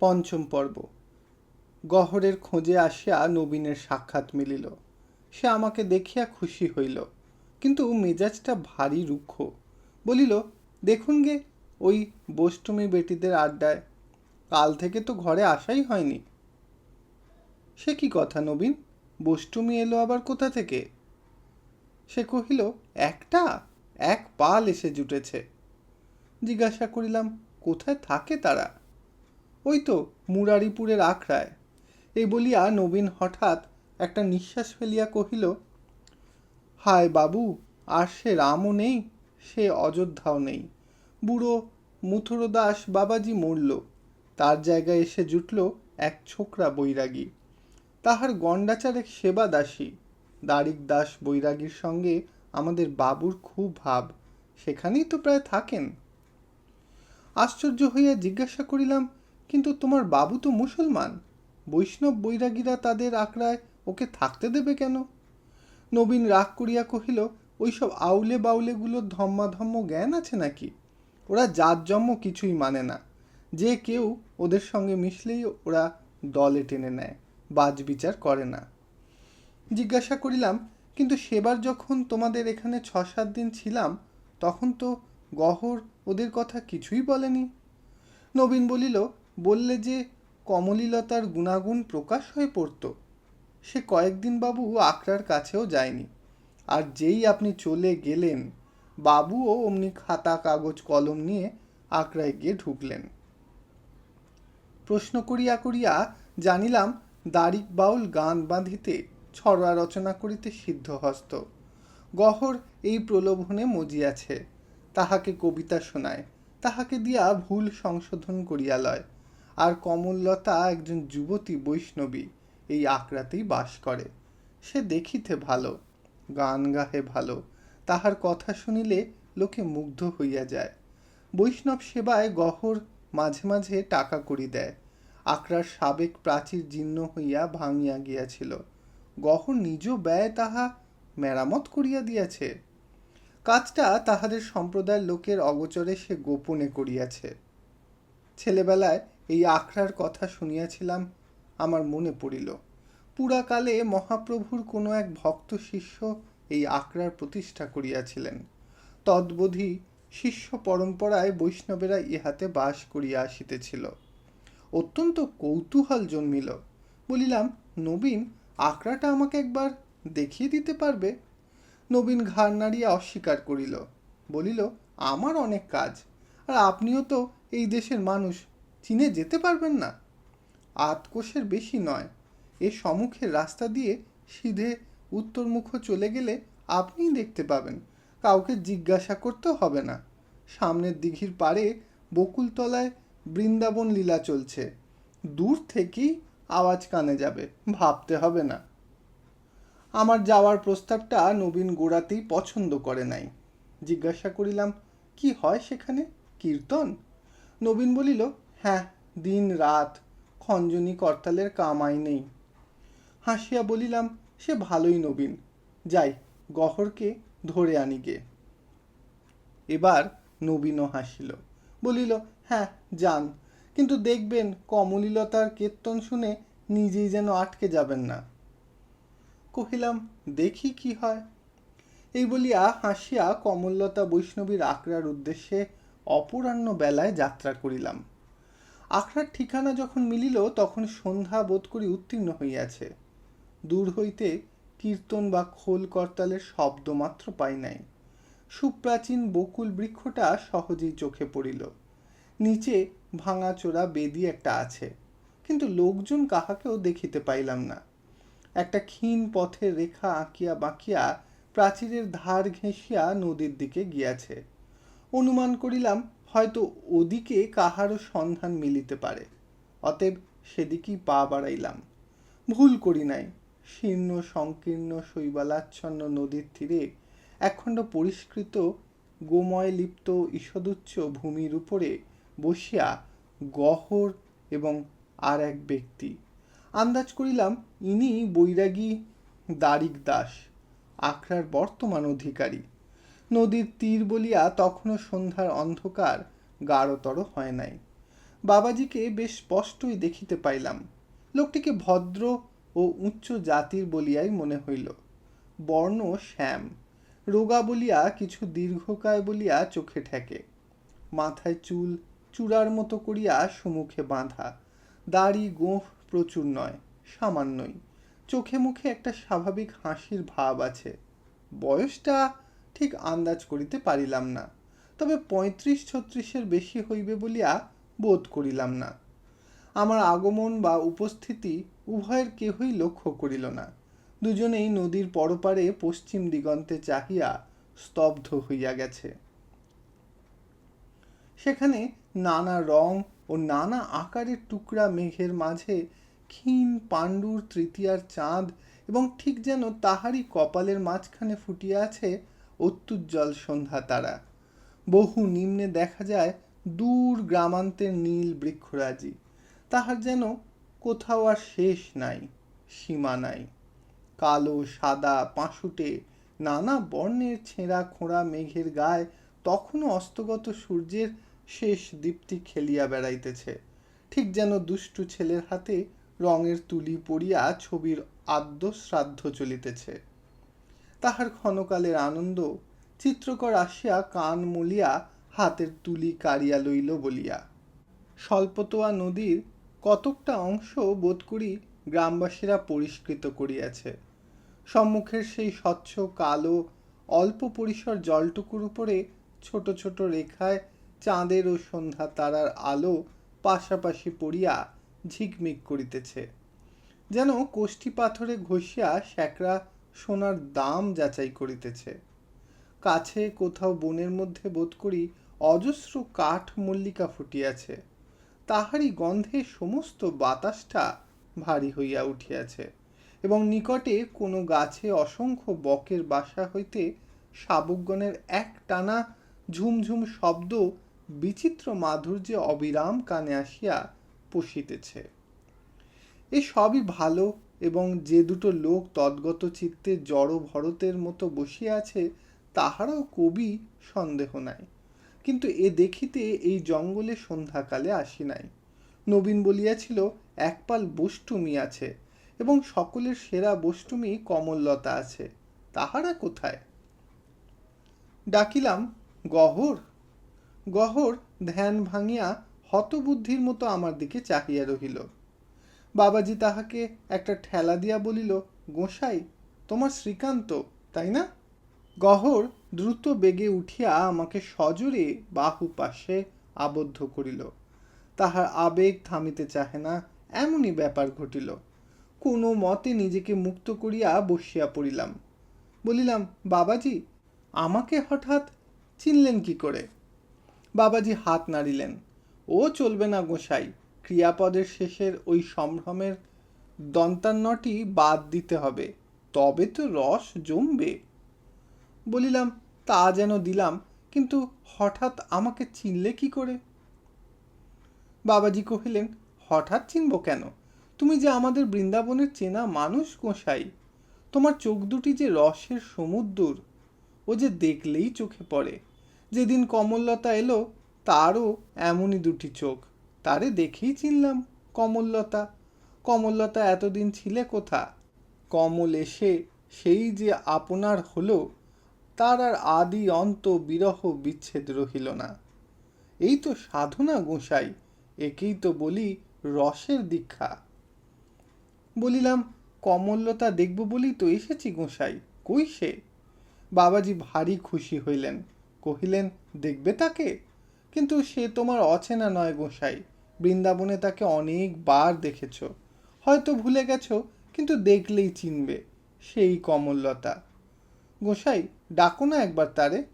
পঞ্চম পর্ব। গহরের খোঁজে আসিয়া নবীনের সাক্ষাৎ মিলিল। সে আমাকে দেখিয়া খুশি হইল। কিন্তু মেজাজটা ভারী রুক্ষ। বলিল, দেখুন গে, ওই বষ্টমী বেটিদের আড্ডায় কাল থেকে তো ঘরে আসাই হয়নি। সে কি কথা নবীন? বষ্টমী এলো আবার কোথা থেকে? সে কহিল, একটা? এক পাল এসে জুটেছে। জিজ্ঞাসা করিলাম, কোথায় থাকে তারা? ওই তো মুরারিপুরের আখড়ায়। এই বলিয়া নবীন হঠাৎ একটা নিঃশ্বাস ফেলিয়া কহিল, হায় বাবু, আর সে রামও নেই, সে অযোধ্যাও নেই। বুড়ো মুথুরদাস বাবাজি মরল, তার জায়গায় এসে জুটল এক ছোকরা বৈরাগী। তাহার গণ্ডাচারেক সেবা দাসী দারিক দাস বৈরাগীর সঙ্গে আমাদের বাবুর খুব ভাব, সেখানেই তো প্রায় থাকেন। আশ্চর্য হইয়া জিজ্ঞাসা করিলাম কিন্তু তোমার বাবু তো মুসলমান। বৈষ্ণব বৈরাগীরা তাদের আঁকড়ায় ওকে থাকতে দেবে কেন? নবীন রাগ করিয়া কহিল, ওইসব আউলে বাউলেগুলোর ধম্মাধম্ম জ্ঞান আছে নাকি? ওরা জাতজম্ম কিছুই মানে না। যে কেউ ওদের সঙ্গে মিশলেই ওরা দলে টেনে নেয়, বাজ বিচার করে না। জিজ্ঞাসা করিলাম, কিন্তু সেবার যখন তোমাদের এখানে ছ সাত দিন ছিলাম, তখন তো গহর ওদের কথা কিছুই বলেনি? নবীন বলিল বললে যে কমলীলতার গুণাগুণ প্রকাশ হয়ে পড়ত। সে কয়েকদিন বাবু আকরার কাছেও যায়নি। আর যেই আপনি চলে গেলেন বাবুও অমনি খাতা, কাগজ, কলম নিয়ে আকরায় গিয়ে ঢুকলেন। প্রশ্ন করিয়া করিয়া জানিলাম দারিক বাউল গান বাঁধিতে ছড়া রচনা করিতে সিদ্ধহস্ত। গহর এই প্রলোভনে মজিয়াছে। তাহাকে কবিতা শোনায়। তাহাকে দিয়া ভুল সংশোধন করিয়া লয়। আর কমললতা একজন যুবতী বৈষ্ণবী। এই আকড়াতেই বাস করে। সে দেখিতে ভালো, গান গাহে ভালো, তাহার কথা শুনিলে লোকে মুগ্ধ হইয়া যায়। বৈষ্ণব সেবায় গহর মাঝে মাঝে টাকা করি দেয়। আকরার সাবেক প্রাচীর জীর্ণ হইয়া ভাঙিয়া গিয়াছিল। গহর নিজ ব্যয় তাহা মেরামত করিয়া দিয়াছে। কাজটা তাহাদের সম্প্রদায়ের লোকের অগোচরে সে গোপনে করিয়াছে। ছেলেবেলায় এই আখড়ার কথা শুনিয়াছিলাম, আমার মনে পড়িল, পুরাকালে মহাপ্রভুর কোনো এক ভক্ত শিষ্য এই আখড়ার প্রতিষ্ঠা করিয়াছিলেন। তদ্বোধি শিষ্য পরম্পরায় বৈষ্ণবেরা ইহাতে বাস করিয়া আসিতেছিল। অত্যন্ত কৌতূহল জন্মিল। বলিলাম, নবীন, আখড়াটা আমাকে একবার দেখিয়ে দিতে পারবে? নবীন ঘাড় নাড়িয়া অস্বীকার করিল। বলিল, আমার অনেক কাজ, আর আপনিও তো এই দেশের মানুষ চীনে যেতে পারবেন না। আতকোষের বেশি নয়। এ সম্মুখের রাস্তা দিয়ে সিধে উত্তরমুখ চলে গেলে আপনিই দেখতে পাবেন। কাউকে জিজ্ঞাসা করতেও হবে না। সামনের দিঘির পাড়ে বকুলতলায় বৃন্দাবন লীলা চলছে। দূর থেকেই আওয়াজ কানে যাবে, ভাবতে হবে না। আমার যাওয়ার প্রস্তাবটা নবীন গোড়াতেই পছন্দ করে নাই। জিজ্ঞাসা করিলাম, কি হয় সেখানে? কীর্তন? নবীন বলিল হ্যাঁ দিন রাত খঞ্জনি করতালের কামাই নেই। হাসিয়া বলিলাম, সে ভালোই নবীন, যাই, গহরকে ধরে আনি গে। এবার নবীনও হাসিল, বলিল হ্যাঁ যান, কিন্তু দেখবেন কমলীলতার কীর্তন শুনে নিজেই যেন আটকে যাবেন না। কহিলাম, দেখি কি হয়। এই বলিয়া হাসিয়া কমললতা বৈষ্ণবীর আখড়ার উদ্দেশ্যে অপরাহ্ন বেলায় যাত্রা করিলাম। আখড়ার ঠিকানা যখন মিলিল, তখন সন্ধ্যা বোধ করি উত্তীর্ণ হইয়াছে। দূর হইতে কীর্তন বা খোল করতালের শব্দ মাত্র পাই নাই। সুপ্রাচীন বকুল বৃক্ষটা সহজেই চোখে পড়িল। নিচে ভাঙাচোরা বেদি একটা আছে, কিন্তু লোকজন কাহাকেও দেখিতে পাইলাম না। একটা ক্ষীণ পথের রেখা আঁকিয়া বাঁকিয়া প্রাচীরের ধার ঘেঁষিয়া নদীর দিকে গিয়াছে। অনুমান করিলাম হয়তো ওদিকে কাহারও সন্ধান মিলিতে পারে। অতএব সেদিকেই পা বাড়াইলাম। ভুল করি নাই। শীর্ণ, সংকীর্ণ, শৈবালাচ্ছন্ন নদীর তীরে একখণ্ড পরিষ্কৃত গোময় লিপ্ত ঈষদুচ্চ ভূমির উপরে বসিয়া গহর এবং আর এক ব্যক্তি। আন্দাজ করিলাম, ইনি বৈরাগী দারিক দাস আখড়ার বর্তমান অধিকারী। নদীর তীর বলিয়া তখনও সন্ধ্যার অন্ধকার গাঢ়তর হয় নাই। বাবাজিকে বেশ স্পষ্টই দেখিতে পাইলাম। লোকটিকে ভদ্র ও উচ্চ জাতির বলিয়াই মনে হইল। বর্ণ শ্যাম। রোগা বলিয়া কিছু দীর্ঘকায় বলিয়া চোখে ঠেকে। মাথায় চুল, চূড়ার মতো করিয়া সমুখে বাঁধা। দাড়ি, গোঁফ প্রচুর নয়, সামান্যই। চোখে মুখে একটা স্বাভাবিক হাসির ভাব আছে। বয়সটা ঠিক আন্দাজ করিতে পারিলাম না, তবে পঁয়ত্রিশ ছত্রিশের বেশি হইবে বলিয়া বোধ করিলাম না। আমার আগমন বা উপস্থিতি উভয়ের কেহই লক্ষ্য করিল না। দুজনেই নদীর পরপারে পশ্চিম দিগন্তে চাহিয়া স্তব্ধ হইয়া গেছে। সেখানে নানা রং ও নানা আকারের টুকরা মেঘের মাঝে ক্ষীণ পাণ্ডুর তৃতীয়ার চাঁদ এবং ঠিক যেন তাহারই কপালের মাঝখানে ফুটিয়া আছে অত্যুজ্জ্বল সন্ধ্যা তারা। বহু নিম্নে দেখা যায় দূর গ্রামান্তের নীল বৃক্ষরাজি। তাহার যেন কোথাও আর শেষ নাই, সীমা নাই। কালো, সাদা পাঁশুটে নানা বর্ণের ছেঁড়া খোঁড়া মেঘের গায়ে তখনও অস্তগত সূর্যের শেষ দীপ্তি খেলিয়া বেড়াইতেছে। ঠিক যেন দুষ্টু ছেলের হাতে রঙের তুলি পড়িয়া ছবির আদ্য শ্রাদ্ধ চলিতেছে। তাহার ক্ষণকালের আনন্দ চিত্রকর আসিয়া কান মলিয়া হাতের তুলি কাড়িয়া লইল বলিয়া। স্বল্পতোয়া নদীর কতকটা অংশ বোধ করি গ্রামবাসীরা পরিষ্কৃত করিয়াছে। সম্মুখের সেই স্বচ্ছ, কালো, অল্প পরিসর জলটুকুর উপরে ছোট ছোট রেখায় চাঁদের ও সন্ধ্যা তারার আলো পাশাপাশি পড়িয়া ঝিকমিক করিতেছে। যেন কোষ্ঠী পাথরে ঘষিয়া শ্যাকরা সোনার দাম যাচাই করিতেছে। কাছে কোথাও বনের মধ্যে বোধ করি অজস্র কাঠ মল্লিকা ফুটিয়াছে। তাহারই গন্ধে সমস্ত বাতাসটা ভারী হইয়া উঠিয়াছে এবং নিকটে কোনো গাছে অসংখ্য বকের বাসা হইতে শাবকগণের এক টানা ঝুমঝুম শব্দ বিচিত্র মাধুর্যে অবিরাম কানে আসিয়া পুষিতেছে। এ সবই ভালো এবং যে দুটো লোক তদ্গত চিত্তে জড় ভরতের মতো বসিয়া আছে, তাহারাও কবি সন্দেহ নাই। কিন্তু এ দেখিতে এই জঙ্গলে সন্ধ্যাকালে আসি নাই। নবীন বলিয়াছিল একপাল বষ্টুমি আছে এবং সকলের সেরা বষ্টুমি কমললতা আছে। তাহারা কোথায়? ডাকিলাম, গহর গহর, ধ্যান ভাঙিয়া হতবুদ্ধির মতো আমার দিকে চাহিয়া রহিল। বাবাজি তাহাকে একটা ঠেলা দিয়া বলিল, গোসাই, তোমার শ্রীকান্ত, তাই না? গহর দ্রুত বেগে উঠিয়া আমাকে সজোরে বাহু পাশে আবদ্ধ করিল। তাহার আবেগ থামিতে চাহে না, এমনই ব্যাপার ঘটিল। কোনো মতে নিজেকে মুক্ত করিয়া বসিয়া পড়িলাম। বলিলাম, বাবাজি, আমাকে হঠাৎ চিনলেন কি করে? বাবাজি হাত নাড়িলেন, ও চলবে না গোসাই ক্রিয়াপদের শেষের ওই সম্ভ্রমের দন্তান্নটি বাদ দিতে হবে। তবে তো রস জমবে। বলিলাম, তা যেন দিলাম, কিন্তু হঠাৎ আমাকে চিনলে কি করে? বাবাজি কহিলেন, হঠাৎ চিনব কেন? তুমি যে আমাদের বৃন্দাবনের চেনা মানুষ গোসাই, তোমার চোখ দুটি যে রসের সমুদ্র ও যে দেখলেই চোখে পড়ে। যেদিন কমললতা এলো, তারও এমনই দুটি চোখ। তারে দেখেই চিনলাম কমললতা। কমললতা এতদিন ছিলে কোথা? কমল এসে সেই যে আপনার হলো, তার আর আদি অন্ত বিরহ বিচ্ছেদ রহিল না। এই তো সাধনা গোসাই, একেই তো বলি রসের দীক্ষা। বলিলাম, কমললতা দেখব বলি তো এসেছি গোসাই, কই সে? বাবাজি ভারী খুশি হইলেন, কহিলেন, দেখবে তাকে? কিন্তু সে তোমার অচেনা নয় গোসাই। বৃন্দাবনে তাকে অনেকবার দেখেছ। হয়তো ভুলে গেছো, কিন্তু দেখলেই চিনবে। সেই কমললতা। গোসাই, ডাকো না একবার তারে।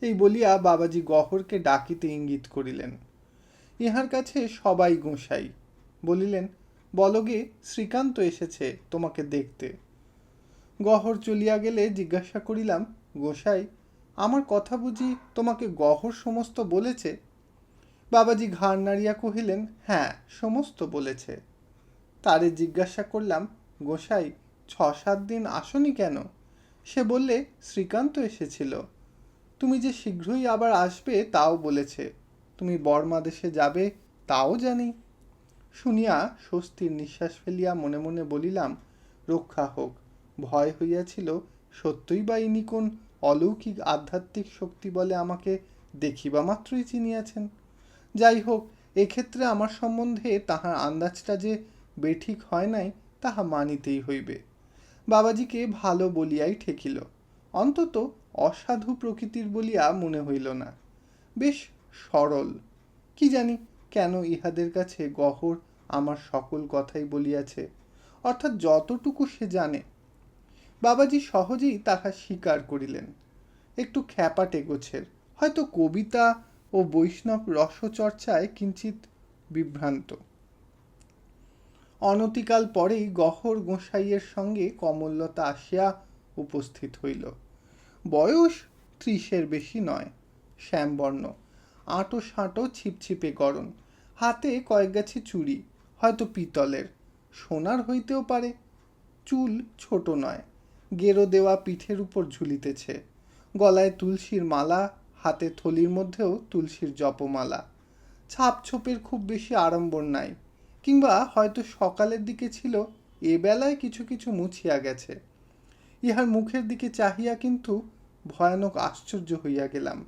এই বলিয়া বাবাজি গহরকে ডাকিতে ইঙ্গিত করিলেন। ইহার কাছে সবাই গোসাই। বলিলেন বলগে শ্রীকান্ত এসেছে তোমাকে দেখতে। গহর চলিয়া গেলে জিজ্ঞাসা করিলাম, গোসাই আমার কথা বুঝি তোমাকে গহর সমস্ত বলেছে? বাবাজি ঘাড় নাড়িয়া কহিলেন হ্যাঁ সমস্ত বলেছে। তারে জিজ্ঞাসা করলাম, গোসাই ছ সাত দিন আসনি কেন? সে বললে, শ্রীকান্ত এসেছিল। তুমি যে শীঘ্রই আবার আসবে তাও বলেছে। তুমি বর্মা দেশে যাবে তাও জানি। শুনিয়া স্বস্তির নিঃশ্বাস ফেলিয়া মনে মনে বলিলাম, রক্ষা হোক, ভয় হইয়াছিল সত্যই বা ইনি কোন অলৌকিক আধ্যাত্মিক শক্তি বলে আমাকে দেখিবা মাত্রই চিনিয়াছেন। যাই হোক এক্ষেত্রে আমার সম্বন্ধে তাহার আন্দাজটা যে বেঠিক হয় নাই, তাহা মানিতেই হইবে। বাবাজিকে ভালো বলিয়াই ঠেকিল। অন্তত অসাধু প্রকৃতির বলিয়া মনে হইল না। বেশ সরল। কি জানি কেন ইহাদের কাছে গহর আমার সকল কথাই বলিয়াছে। অর্থাৎ যতটুকু সে জানে বাবাজি সহজেই তাহা স্বীকার করিলেন। একটু খ্যাপাটে গোছের। হয়তো কবিতা ও বৈষ্ণব রসচর্চায় কিঞ্চিত বিভ্রান্ত। অনতিকাল পরেই গহর গোসাইয়ের সঙ্গে কমললতা আসিয়া উপস্থিত হইল। বয়স ত্রিশের বেশি নয়, শ্যামবর্ণ। আঁটো সাঁটো ছিপছিপে গরম হাতে কয়েক গাছি চুড়ি, হয়তো পিতলের। সোনার হইতেও পারে, চুল ছোট নয়। গেরো দেওয়া পিঠের উপর ঝুলিতেছে। গলায় তুলসীর মালা, হাতে থলির মধ্যেও তুলসীর জপমালা। ছাপ ছোপের খুব বেশি আড়ম্বর নাই, কিংবা হয়তো সকালের দিকে ছিল, এ বেলায় কিছু কিছু মুছিয়া গেছে। ইহার মুখের দিকে চাহিয়া কিন্তু ভয়ানক আশ্চর্য হইয়া গেলাম।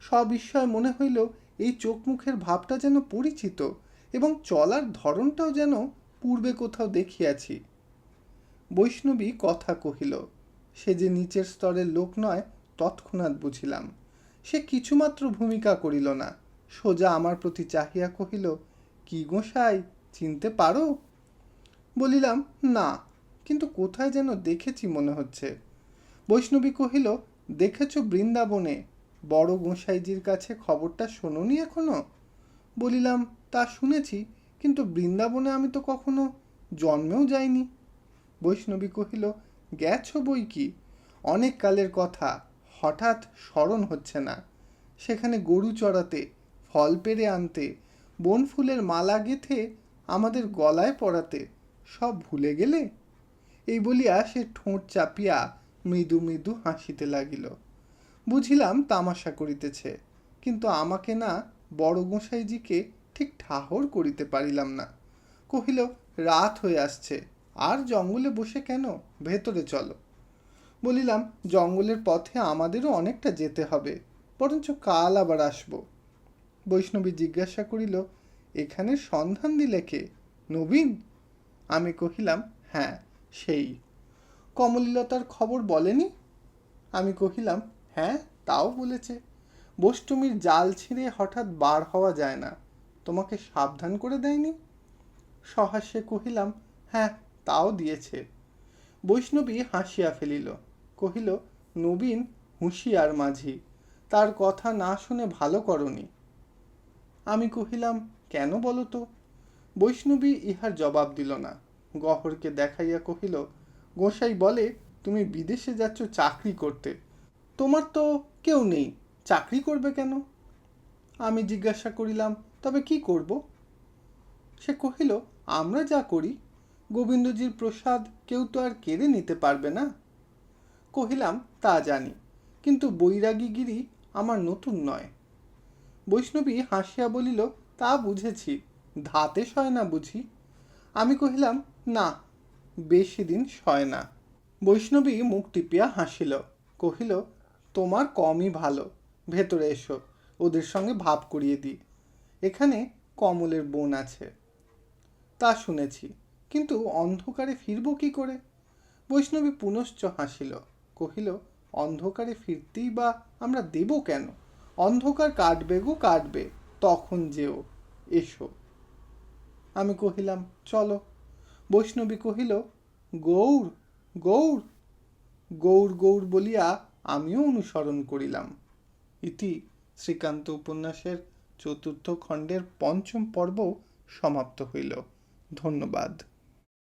সবিস্ময় মনে হইল, এই চোখ মুখের ভাবটা যেন পরিচিত, এবং চলার ধরনটাও যেন পূর্বে কোথাও দেখিয়াছি। বৈষ্ণবী কথা কহিল, সে যে নিচের স্তরের লোক নয়, তৎক্ষণাৎ বুঝিলাম। সে কিছুমাত্র ভূমিকা করিল না। সোজা আমার প্রতি চাহিয়া কহিল, কি গোসাই চিনতে পারো? বলিলাম, না, কিন্তু কোথায় যেন দেখেছি মনে হচ্ছে। বৈষ্ণবী কহিল, দেখেছ বৃন্দাবনে? বড় গোসাইজির কাছে খবরটা শোনোনি এখনও? বলিলাম, তা শুনেছি, কিন্তু বৃন্দাবনে আমি তো কখনো জন্মেও যাইনি। বৈষ্ণবী কহিল, গেছ বই কি? অনেক কালের কথা, হঠাৎ স্মরণ হচ্ছে না। সেখানে গরু চড়াতে, ফল পেরে আনতে বনফুলের মালা গেথে আমাদের গলায় পড়াতে সব ভুলে গেলে? এই বলিয়া সে ঠোঁট চাপিয়া মৃদু মৃদু হাসিতে লাগিল। বুঝিলাম তামাশা করিতেছে, কিন্তু আমাকে না বড় গোসাইজিকে ঠিক ঠাহর করিতে পারিলাম না। কহিল, রাত হয়ে আসছে আর জঙ্গলে বসে কেন? ভেতরে চলো। বলিলাম, জঙ্গলের পথে আমাদেরও অনেকটা যেতে হবে, বরঞ্চ কাল আবার আসব। বৈষ্ণবী জিজ্ঞাসা করিল, এখানে সন্ধান দিলে কে? নবীন? আমি কহিলাম হ্যাঁ সেই। কমলীলতার খবর বলেনি? আমি কহিলাম হ্যাঁ তাও বলেছে। বষ্টমীর জাল ছিঁড়ে হঠাৎ বার হওয়া যায় না। তোমাকে সাবধান করে দেয়নি? সহাস্যে কহিলাম হ্যাঁ তাও দিয়েছে। বৈষ্ণবী হাসিয়া ফেলিল, কহিল, নবীন, হুঁশিয়ার মাঝি, তার কথা না শুনে ভালো করনি। আমি কহিলাম, কেন বলো তো? বৈষ্ণবী ইহার জবাব দিল না। গহরকে দেখাইয়া কহিল, গোসাই বলে, তুমি বিদেশে যাচ্ছ চাকরি করতে। তোমার তো কেউ নেই, চাকরি করবে কেন? আমি জিজ্ঞাসা করিলাম, তবে কি করব? সে কহিল, আমরা যা করি গোবিন্দজির প্রসাদ কেউ তো আর কেড়ে নিতে পারবে না? কহিলাম, তা জানি, কিন্তু বৈরাগীগিরি আমার নতুন নয়। বৈষ্ণবী হাসিয়া বলিল, তা বুঝেছি, ধাতে সয় না বুঝি? আমি কহিলাম, না, বেশি দিন সয় না। বৈষ্ণবী মুখ টিপিয়া হাসিল, কহিল, তোমার কমই ভালো, ভেতরে এসো, ওদের সঙ্গে ভাব করিয়ে দিই এখানে কমলের বোন আছে। তা শুনেছি। কিন্তু অন্ধকারে ফিরব কি করে? বৈষ্ণবী পুনশ্চ হাসিল, কহিল, অন্ধকারে ফিরতেই বা আমরা দেব কেন? অন্ধকার কাটবে গো, কাটবে, তখন যেও, এসো। আমি কহিলাম, চলো। বৈষ্ণবী কহিল, গৌর গৌর গৌর গৌর বলিয়া আমিও অনুসরণ করিলাম। ইতি শ্রীকান্ত উপন্যাসের চতুর্থ খণ্ডের পঞ্চম পর্ব সমাপ্ত হইল। ধন্যবাদ।